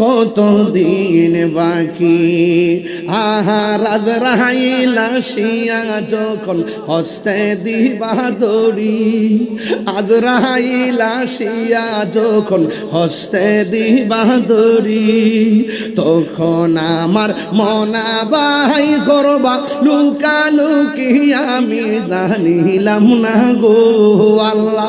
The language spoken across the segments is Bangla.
কত দিন বাকি? আহা রাজ রাহাইলা শিয়া যখন হস্তে দিবা দড়ি, আজ রাহাইলা শিয়া যখন হস্তে দিবা দড়ি, তখন আমার মনা বাই করবা, লুকা লুকি আমি জানিলাম না গো আল্লাহ।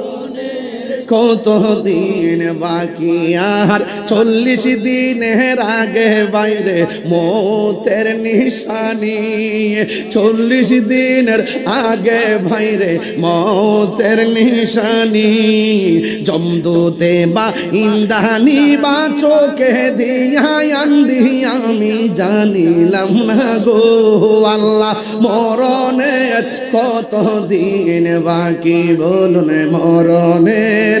কত দিন বাকি? আর চল্লিশ দিনের আগে বাইরে মতের নিশানি। চল্লিশ দিনের আগে বাইরে মতের নিশানি। জমদুতে বা ইন্দানি বা চোখে দিয়া আন্দি আমি জানিলাম না গো আল্লাহ, মরণের কত দিন বাকি? বলুন মরণের